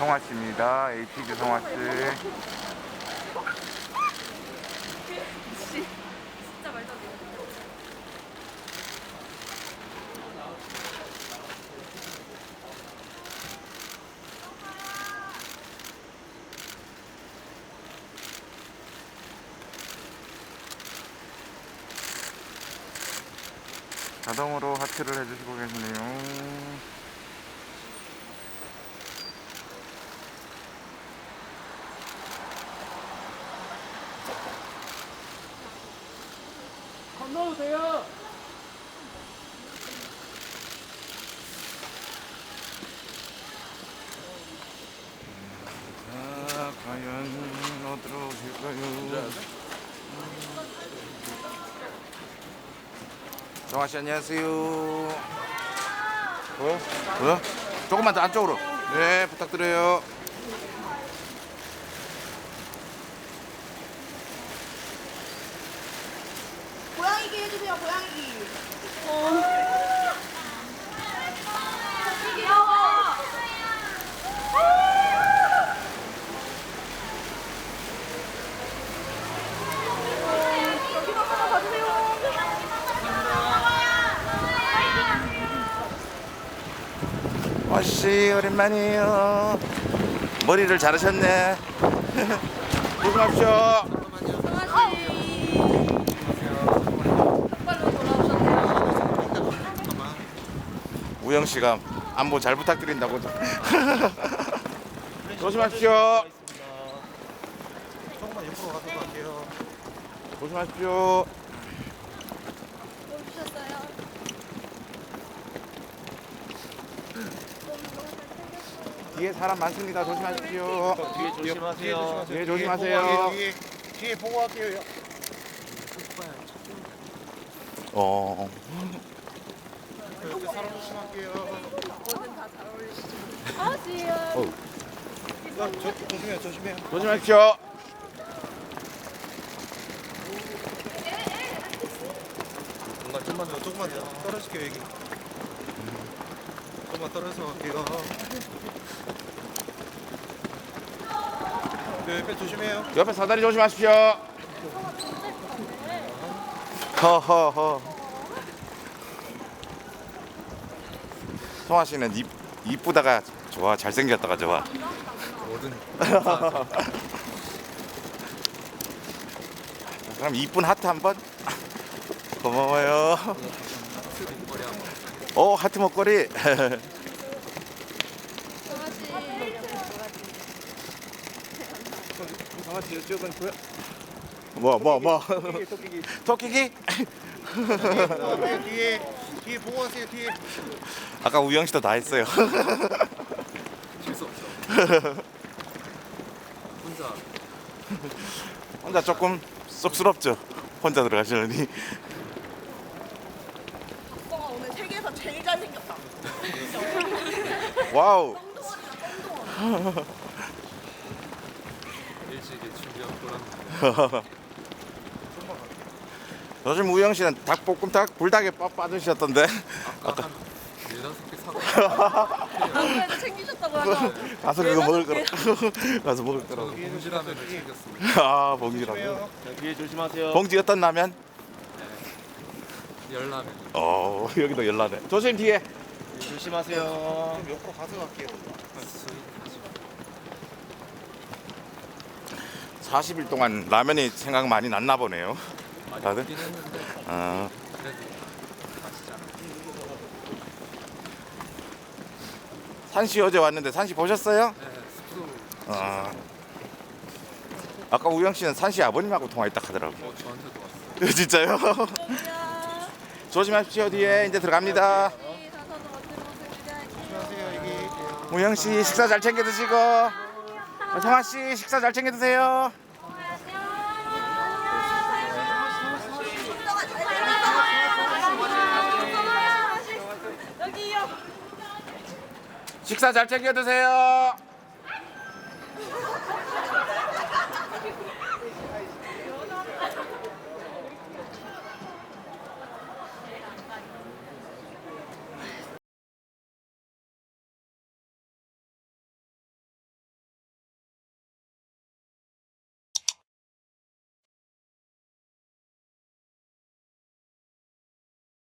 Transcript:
성화 씨입니다. HG 성화 씨. 자동으로 하트를 해주시고 계시네요. 건너도 돼요. 자, 과연 어디로 오실까요? 정아 씨 안녕하세요. 뭐야? 뭐야? 조금만 더 안쪽으로. 네, 부탁드려요. 고양이기 해주세요, 고양이기. 하나 봐주세요. 와씨 오랜만이에요. 머리를 자르셨네. 조심하십시오. 강아지. 빨리 돌아오셨네요. 우영 씨가 안보 잘 부탁드린다고. 조심하십시오. 조금만 옆으로 가서 갈게요. 조심하십시오. 오셨어요? 뒤에 사람 많습니다. 조심하십시오. 뒤에 조심하세요. 뒤에 조심하세요. 뒤에, 뒤에 보고 갈게요. 어. 옆에 사람 조심할게요. 뭐든 다잘 어울리시죠. 강아지예요. 어우. 저, 저, 조심해요, 조심해요. 조심하십시오. 뭔가 좀만 더, 조금만 더 떨어질게요, 여기. 조금만 떨어져서 갈게요. 네, 옆에 조심해요. 옆에 사다리 조심하십시오. 허허허. 송아 씨는 이, 이쁘다가 좋아, 잘생겼다가 좋아. 뭐든. 그럼 이쁜 하트 한번. 고마워요. 어 하트 목걸이. 강아지. 강아지 이쪽은 보여? 뭐 뭐 뭐. 토끼기, 토끼기. 토끼기? 뒤에, 보고 가세요, 뒤에. 아까 우영 씨도 다 했어요. 실수 없어. 혼자 혼자 조금 쑥스럽죠. 혼자 들어가시려니. 박성아 오늘 세계에서 제일 잘생겼다. 와우. 일찍이 준비한 거랑 요즘 우영 씨는 닭볶음탕 불닭에 빠 빠지셨던데. 아까 한 네다섯 개 사고 아무래도 챙기셨다고 하죠. 가서 그거 먹을 거라. 가서 먹을 거라고. 봉지라면을 챙겼습니다. 아 봉지라고. 뒤에 조심하세요. 봉지 어떤 라면? 열라면. 어 여기도 열라네. 조심 뒤에. 조심하세요. 좀 옆으로 가서 갈게요. 40일 동안 라면이 생각 많이 났나 보네요. 다들? 아. 산씨 어제 왔는데 산씨 보셨어요? 네, 아. 아까 우영 씨는 산씨 아버님하고 통화했다 하더라고. 어, 저한테도 왔어. 진짜요? 조심하십시오 뒤에 이제 들어갑니다. 여기. 우영 씨 식사 잘 챙겨 드시고 성아 씨 식사 잘 챙겨 드세요. 식사 잘 챙겨 드세요.